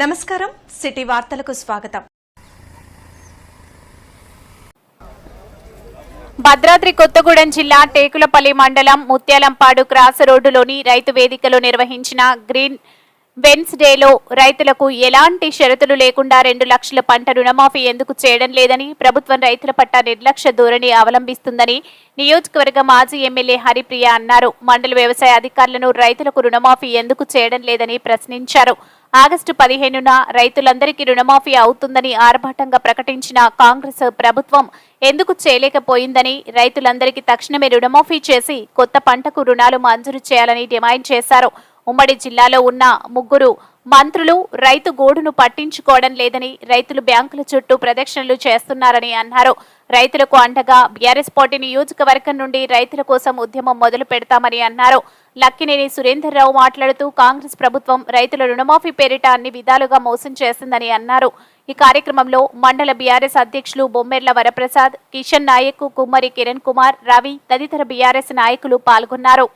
నమస్కారం సిటీ వార్తలకు స్వాగతం. భద్రాద్రి కొత్తగూడెం జిల్లా టేకులపల్లి మండలం ముత్యాలంపాడు క్రాస్ రోడ్డులోని రైతు వేదికలో నిర్వహించిన గ్రీన్ వెన్స్డేలో రైతులకు ఎలాంటి షరతులు లేకుండా రెండు లక్షల పంట రుణమాఫీ ఎందుకు చేయడం లేదని ప్రభుత్వం రైతుల పట్ల నిర్లక్ష్య ధోరణి అవలంబిస్తుందని నియోజకవర్గ మాజీ ఎమ్మెల్యే హరిప్రియ అన్నారు. మండల వ్యవసాయ అధికారులను రైతులకు రుణమాఫీ ఎందుకు చేయడం లేదని ప్రశ్నించారు. ఆగస్టు పదిహేనున రైతులందరికీ రుణమాఫీ అవుతుందని ఆర్భాటంగా ప్రకటించిన కాంగ్రెస్ ప్రభుత్వం ఎందుకు చేయలేకపోయిందని రైతులందరికీ తక్షణమే రుణమాఫీ చేసి కొత్త పంటకు రుణాలు మంజూరు చేయాలని డిమాండ్ చేశారు. ఉమ్మడి జిల్లాలో ఉన్న ముగ్గురు మంత్రులు రైతు గోడును పట్టించుకోవడం లేదని రైతులు బ్యాంకుల చుట్టూ ప్రదక్షిణలు చేస్తున్నారని అన్నారు. రైతులకు అండగా బీఆర్ఎస్ పార్టీ నియోజకవర్గం నుండి రైతుల కోసం ఉద్యమం మొదలు పెడతామని అన్నారు. లక్కినేని సురేందర్రావు మాట్లాడుతూ కాంగ్రెస్ ప్రభుత్వం రైతుల రుణమాఫీ పేరిట అన్ని విధాలుగా మోసం చేసిందని అన్నారు. ఈ కార్యక్రమంలో మండల బీఆర్ఎస్ అధ్యక్షులు బొమ్మెర్ల వరప్రసాద్ కిషన్ నాయక్ కుమ్మరి కిరణ్ కుమార్ రవి తదితర బీఆర్ఎస్ నాయకులు పాల్గొన్నారు.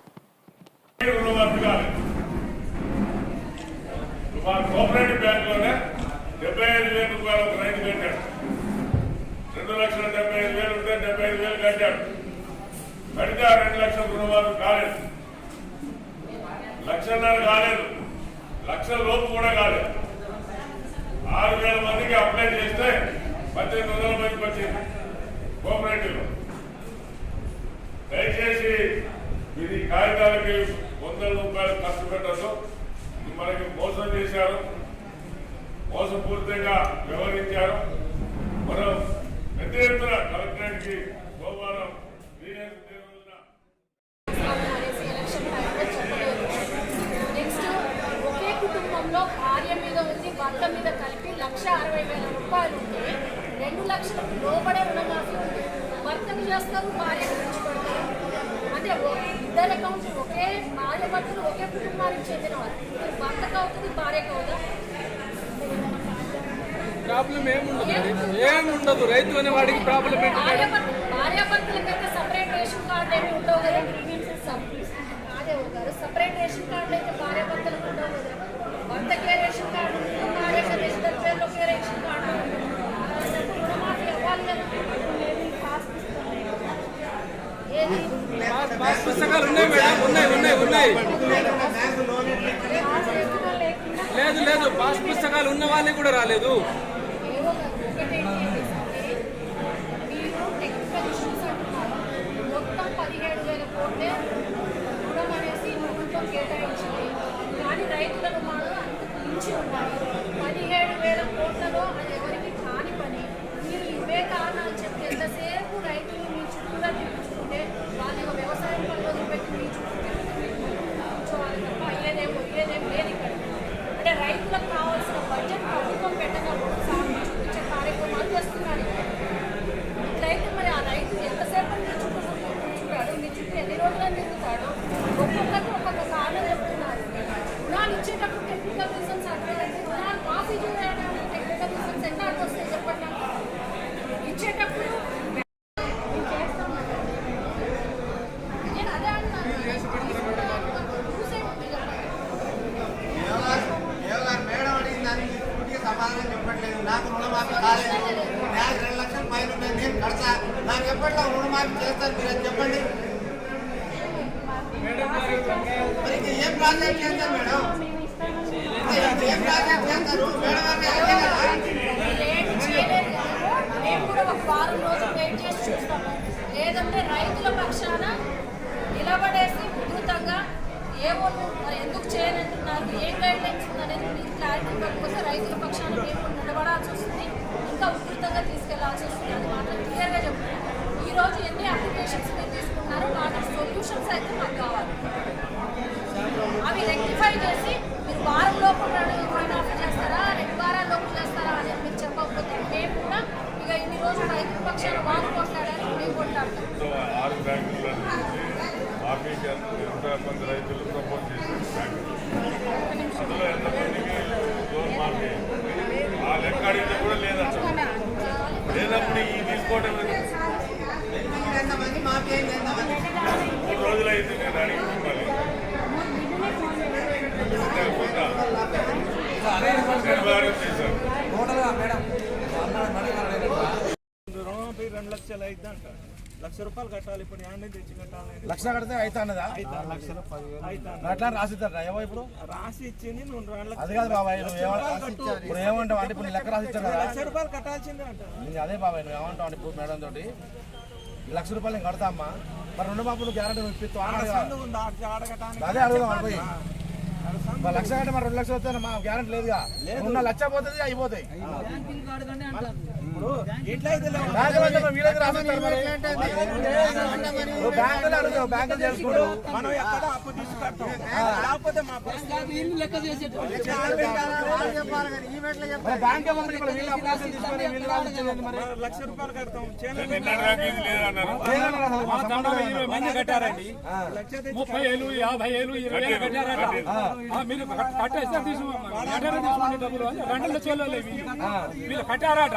మా కోఆపరేటివ్ బ్యాంకులోనే డెబ్బై ఐదు వేల రూపాయలు ఒక రైతు కట్టాడు. రెండు లక్షల డెబ్బై ఐదు వేలు ఉంటే డెబ్బై ఐదు వేలు కట్టాడు. కడితే ఆ రెండు లక్షల రుణమాఫీ కాలేదు. లక్షన్నర కాలేదు. లక్షల లోపు కూడా కాలేదు. ఆరు వేల మందికి అప్లై చేస్తే పద్దెనిమిది వందల మందికి వచ్చింది కోఆపరేటివ్. దయచేసి ఇది కాగితాలకి వందల రూపాయలు ఖర్చు పెట్టద్దు. మనకి మోసం చేశారు. మోసపూరితంగా వ్యవహరించారు. మనం పెద్ద ఎత్తున కలెక్టరేట్కి సోమవారం అనేసి చెప్పలేదు నెక్స్ట్ ఒకే కుటుంబంలో భార్య మీద ఉంది భర్త మీద కలిపి లక్ష అరవై వేల రూపాయలు ఉంటే రెండు లక్షలకు లోబడే రుణమాఫీ ఉంది. భర్తకు చేస్తారు భార్యకు తెచ్చుకుంటారు అంటే ఇద్దరు అకౌంట్ ఒకే భార్య భర్తలు ఒకే కుటుంబానికి చెందిన ఇప్పుడు భర్తకు అవుతుంది భార్యకు అవుదా? ప్రాబ్లం ఏముండదు ఏముండదు రైతు అనే వాడికి ప్రాబ్లం ఏంటి భార్య భర్త భార్య భర్తలకైతే సపరేట్ రేషన్ కార్డు ఏమి ఉండవు కదా? అదే గారు సపరేట్ రేషన్ కార్డు అయితే భార్య భర్తలకు ఉండవు కదా భర్తకే రేషన్ కార్డు ఉంటుంది భార్య ఇద్దరు పేర్లు ఒకే రేషన్ కార్డు ఉంటుంది. అలాంటప్పుడు రుణమాఫీ అవ్వాలి కదా ఏది పాస్- పాస్ పుస్తకాలు ఉన్నాయి మేడం ఉన్నాయి ఉన్నాయి ఉన్నాయి పాస్ లేకుండా లేకుండా లేదు లేదు పాస్ పుస్తకాలు ఉన్న వాళ్ళకి కూడా రాలేదు ఏవో ఒకటి మీరు టెక్నికల్ ఇష్యూస్ అంటున్నారు మొత్తం పదిహేడు వేల కోట్లే రుణం అనేసి ప్రభుత్వం కేటాయించింది కానీ రైతుల రుణాలు అంతకు కూడా రాలేదు. పదిహేడు వేల కోట్లలో అది ఎవరికి కాని పని. మీరు ఇవే కారణాలు చెప్పి ఎంతసేపు రైతులు మీ చుట్టూరా తిప్పుకుంటే వాళ్ళు ఇక వ్యవసాయం పనులు పెట్టి మీ చుట్టూ కూర్చోవాలి తప్ప అయ్యేదేమో అయ్యేదేం లేదు ఇక్కడ అంటే రైతులకు కావాల్సిన బడ్జెట్ ప్రభుత్వం పెట్టినప్పుడు సాగు చూపించే కార్యక్రమాలు చేస్తున్నారు ఇట్లయితే మరి ఆ రైతు ఎంతసేపు మీ చుట్టూ కూర్చుంటాడు మీ చుట్టూ ఎన్ని రోజులు తిరుగుతాడు ఒక్కొక్కరికి ఒక్కొక్క కారణం చెప్తున్నారు రుణాలు ఇచ్చేటప్పుడు టెక్నికల్ రీజన్స్ అడగలేదు రుణాలు మాఫీ చేయడానికి టెక్నికల్ రీజన్స్ ఎట్లా వస్తాయి చెప్పండి నాకు. ఇచ్చేటప్పుడు మేము చేస్తామండి. నేను అదే అంటున్నాను చూసేయండి కదా. కేవలం మేడం అడిగిన దానికి పూర్తిగా చెప్పట్లేదు. నాకు రుణమాఫీ కాలేదు. నాకు రెండు లక్షల పైన ఉన్నాయి. నేను కడతా. నాకు ఎప్పట్లో రుణమాఫీ చేస్తారు మీరు అది చెప్పండి. మరి ఏం ప్రాజెక్ట్ చేస్తారు మేడం? ఏం ప్రాజెక్ట్ చేస్తారు? మేడం లేదంటే రైతుల పక్షాన నిలబడేసి ఉధృతంగా ఏమో ఎందుకు చేయనంటున్నారు? ఏం గైడ్ లైన్స్ ఉందనేది క్లారిటీ ఇవ్వకపోతే రైతుల పక్షాన మేము నిలబడాల్సి వస్తుంది ఇంకా ఉధృతంగా తీసుకెళ్ళాల్సి వస్తుంది అది మాత్రం క్లియర్గా చెప్తున్నాను ఈ రోజు ఎన్ని అప్లికేషన్స్ మీరు తీసుకున్నారో వాటి సొల్యూషన్స్ అయితే మాకు కావాలి అవి రెక్టిఫై చేసి మీరు వారం లోపు రుణమాఫీ చేస్తారా రెండు వారాల లోపు చేస్తారా అనేది మీరు చెప్పకపోతే మేము కూడా ఇక ఇన్ని రోజులు రైతుల పక్షాన వాళ్ళు కొట్లాడాలి మేము కొట్లాడతాం సో ఆరు బ్యాంకుల్లో మాఫీ చేస్తుంది ఎంత మంది రైతులు సపోర్ట్ చేశారు బ్యాంకులు అందులో ఎంతమందికి లోన్ మాఫీ ఆ లెక్క అడిగితే కూడా లేదంట లేనప్పుడు ఈ తీసుకోవడం ఎందుకు? ఎంతమంది మాఫీ అయింది ఎంతమంది మూడు రోజులు అయితే నేను అడిగి మళ్ళీ కొంత నిర్ధారణ చేశారు టోటల్గా మేడం రుణమాఫీ రెండు లక్షలు అయితే అంట లక్ష రూపాయలు కట్టాలి ఇప్పుడు యాడ్ తెచ్చి కట్టాలి. లక్ష కడితే అయితే అన్నదా? అట్లా ఏమో ఇప్పుడు? రాసి ఇచ్చింది నువ్వు రెండు లక్షలు. అది కాదు బాబాయ్ నువ్వు ఏమ- ఇప్పుడు ఏమంటావు? అంటే ఇప్పుడు లెక్క రాసిచ్చారు కదా. లక్ష రూపాయలు కట్టాల్సిందే అదే బాబాయ్ నువ్వు ఏమంటావు అంటే ఇప్పుడు మేడం తోటి? లక్ష రూపాయలు నేను కడతా అమ్మా. మరి రెండు బాబు నువ్వు గ్యారంటీ ఇప్పిస్తావు అదే అడుగుదాం మరి లక్ష కంటే మరి రెండు లక్షలు వస్తే మా గ్యారంటీ లేదుగా. ఉన్న లక్ష పోతుంది అయిపోతాయి. బ్యాంకులో అడుగుతావు బ్యాంకులు మనం ఎక్కడ అప్పు లేకపోతే మా బ్యాంక్ లక్ష రూపాయలు కడతాం. మంది కట్టారండి. ముప్పై ఏళ్ళు యాభై ఏళ్ళు ఇరవై ఆ, మీరు కట్- కట్టేస్తే తీసుకోండి. తీసుకోండి డబ్బులు అని రెండు లక్షలు వీళ్ళు వీళ్ళు కట్టారట.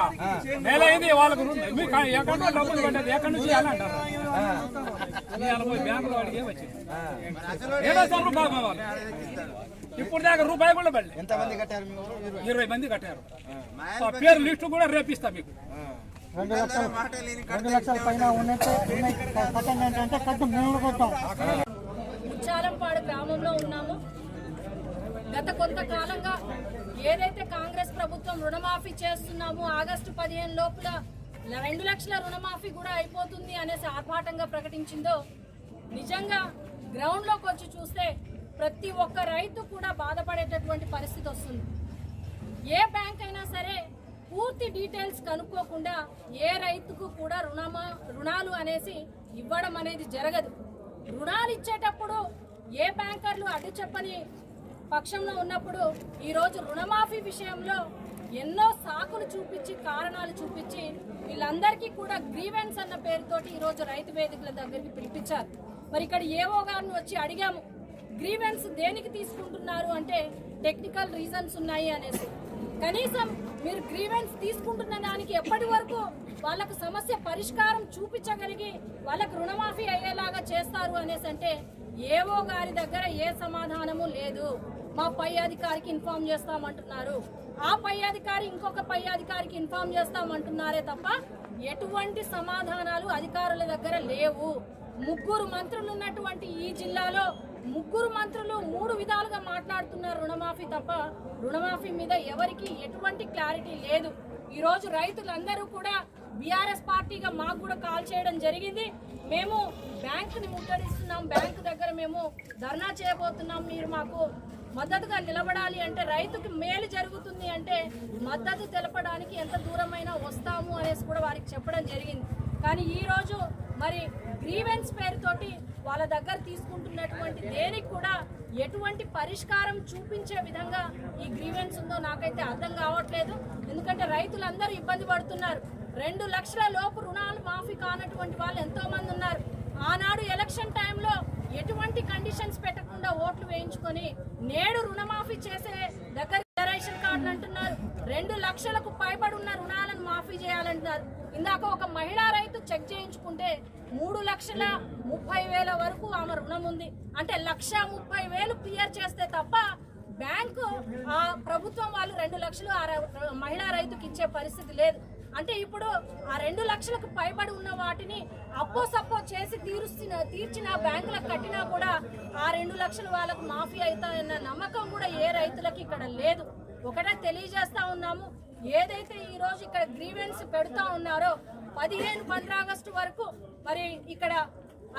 నెల అయింది వాళ్ళకు మీకు ఎక్కడ డబ్బులు కట్టేది? ఎక్కడి నుంచి బ్యాంకులో వచ్చింది? ఏదో బాగా వాళ్ళు ఇప్పుడు దాకా రూపాయి కూడా పడలే. ఎంతమంది కట్టారు? ఇరవై. మంది కట్టారు. పేరు లిస్టు కూడా రేపిస్తా మీకు. రెండు లక్షలు రెండు లక్షల పైన ఉన్నట్టే ఉన్నాయి కట్టండి అంటే కట్టు మేము కూడా కొట్టాం. ముచ్చాలంపాడు గ్రామంలో ఉన్నాము. గత కొంతకాలంగా ఏదైతే కాంగ్రెస్ ప్రభుత్వం రుణమాఫీ చేస్తున్నామో ఆగస్టు పదిహేను లోపల రెండు లక్షల రుణమాఫీ కూడా అయిపోతుంది అనేసి ఆర్భాటంగా ప్రకటించిందో నిజంగా గ్రౌండ్లోకి వచ్చి చూస్తే ప్రతి ఒక్క రైతు కూడా బాధపడేటటువంటి పరిస్థితి వస్తుంది. ఏ బ్యాంక్ అయినా సరే పూర్తి డీటెయిల్స్ కనుక్కోకుండా ఏ రైతుకు కూడా రుణమా రుణాలు అనేసి ఇవ్వడం అనేది జరగదు. రుణాలు ఇచ్చేటప్పుడు ఏ బ్యాంకర్లు అడ్డు చెప్పని పక్షంలో ఉన్నప్పుడు ఈరోజు రుణమాఫీ విషయంలో ఎన్నో సాకులు చూపించి కారణాలు చూపించి వీళ్ళందరికీ కూడా గ్రీవెన్స్ అన్న పేరుతోటి ఈరోజు రైతు వేదికల దగ్గరికి పిలిపించారు. మరి ఇక్కడ ఏవో గారిని వచ్చి అడిగాము గ్రీవెన్స్ దేనికి తీసుకుంటున్నారు అంటే టెక్నికల్ రీజన్స్ ఉన్నాయి అనేసి. కనీసం మీరు గ్రీవెన్స్ తీసుకుంటున్న దానికి ఎప్పటి వరకు వాళ్ళకు సమస్య పరిష్కారం చూపించగలిగి వాళ్ళకు రుణమాఫీ అయ్యేలాగా చేస్తారు అనేసి అంటే ఏవో గారి దగ్గర ఏ సమాధానము లేదు. మా పై అధికారికి ఇన్ఫార్మ్ చేస్తామంటున్నారు. ఆ పై అధికారి ఇంకొక పై అధికారికి ఇన్ఫార్మ్ చేస్తామంటున్నారే తప్ప ఎటువంటి సమాధానాలు అధికారుల దగ్గర లేవు. ముగ్గురు మంత్రులు ఉన్నటువంటి ఈ జిల్లాలో ముగ్గురు మంత్రులు మూడు విధాలుగా మాట్లాడుతున్నారు రుణమాఫీ తప్ప. రుణమాఫీ మీద ఎవరికి ఎటువంటి క్లారిటీ లేదు. ఈరోజు రైతులందరూ కూడా బీఆర్ఎస్ పార్టీగా మాకు కూడా కాల్ చేయడం జరిగింది. మేము బ్యాంకుని ముట్టడిస్తున్నాం. బ్యాంకు దగ్గర మేము ధర్నా చేయబోతున్నాం. మీరు మాకు మద్దతుగా నిలబడాలి అంటే రైతుకి మేలు జరుగుతుంది అంటే మద్దతు తెలపడానికి ఎంత దూరమైనా వస్తాము అనేసి కూడా వారికి చెప్పడం జరిగింది. కానీ ఈరోజు మరి గ్రీవెన్స్ పేరుతోటి వాళ్ళ దగ్గర తీసుకుంటున్నటువంటి దేనికి కూడా ఎటువంటి పరిష్కారం చూపించే విధంగా ఈ గ్రీవెన్స్ ఉందో నాకైతే అర్థం కావట్లేదు. ఎందుకంటే రైతులందరూ ఇబ్బంది పడుతున్నారు. రెండు లక్షల లోపు రుణాలు మాఫీ కానటువంటి వాళ్ళు ఎంతో మంది ఉన్నారు ఆనాడు ఎలక్షన్ టైంలో ఎటువంటి కండిషన్స్ పెట్టకుండా ఓట్లు వేయించుకొని నేడు రుణమాఫీ చేసే దగ్గర రేషన్ కార్డులు అంటున్నారు. రెండు లక్షలకు పైబడి ఉన్న రుణాలను మాఫీ చేయాలంటున్నారు. ఇందాక ఒక మహిళా రైతు చెక్ చేయించుకుంటే మూడు లక్షల ముప్పై వేల వరకు ఆమె రుణం ఉంది. అంటే లక్ష ముప్పై వేలు క్లియర్ చేస్తే తప్ప బ్యాంకు ఆ ప్రభుత్వం వాళ్ళు రెండు లక్షలు ఆ మహిళా రైతుకి ఇచ్చే పరిస్థితి లేదు. అంటే ఇప్పుడు ఆ రెండు లక్షలకు పైబడి ఉన్న వాటిని అప్పో సప్పో చేసి తీరుస్తున్న తీర్చిన బ్యాంకులకు కట్టినా కూడా ఆ రెండు లక్షలు వాళ్ళకు మాఫీ అవుతాయన్న నమ్మకం కూడా ఏ రైతులకు ఇక్కడ లేదు. ఒకటే తెలియజేస్తా ఉన్నాము ఏదైతే ఈ రోజు ఇక్కడ గ్రీవెన్స్ పెడతా ఉన్నారో పదిహేను ఆగస్టు వరకు మరి ఇక్కడ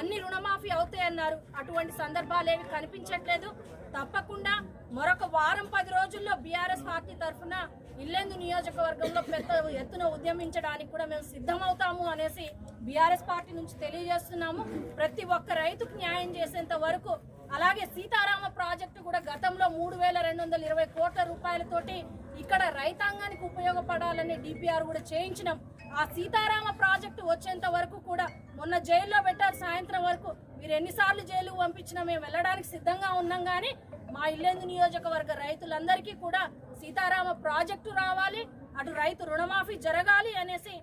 అన్ని రుణమాఫీ అవుతాయన్నారు. అటువంటి సందర్భాలు కనిపించట్లేదు. తప్పకుండా మరొక వారం పది రోజుల్లో బీఆర్ఎస్ పార్టీ తరఫున ఇల్లెందు నియోజకవర్గంలో పెద్ద ఎత్తున ఉద్యమించడానికి కూడా మేము సిద్ధమవుతాము అనేసి బీఆర్ఎస్ పార్టీ నుంచి తెలియజేస్తున్నాము. ప్రతి ఒక్క రైతుకు న్యాయం చేసేంత వరకు అలాగే సీతారామ ప్రాజెక్టు కూడా గతంలో మూడు వేల రెండు వందల ఇరవై కోట్ల రూపాయలతోటి ఇక్కడ రైతాంగానికి ఉపయోగపడాలని డిపిఆర్ కూడా చేయించినాం. ఆ సీతారామ ప్రాజెక్టు వచ్చేంత వరకు కూడా మొన్న జైల్లో పెట్టారు. సాయంత్రం వరకు మీరు ఎన్నిసార్లు జైలు పంపించినా మేము వెళ్ళడానికి సిద్ధంగా ఉన్నాం కానీ మా ఇల్లేందు నియోజకవర్గ రైతులందరికీ కూడా సీతారామ ప్రాజెక్టు రావాలి అటు రైతు రుణమాఫీ జరగాలి అనేసి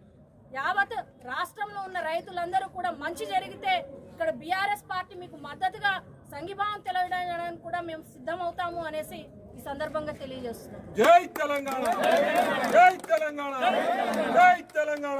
యావత్ రాష్ట్రంలో ఉన్న రైతులందరూ కూడా మంచి జరిగితే ఇక్కడ బీఆర్ఎస్ పార్టీ మీకు మద్దతుగా సంఘీభావం తెలియడానికి కూడా మేము సిద్ధమవుతాము అనేసి ఈ సందర్భంగా తెలియజేస్తున్నాను జై తెలంగాణ! జై తెలంగాణ! జై తెలంగాణ!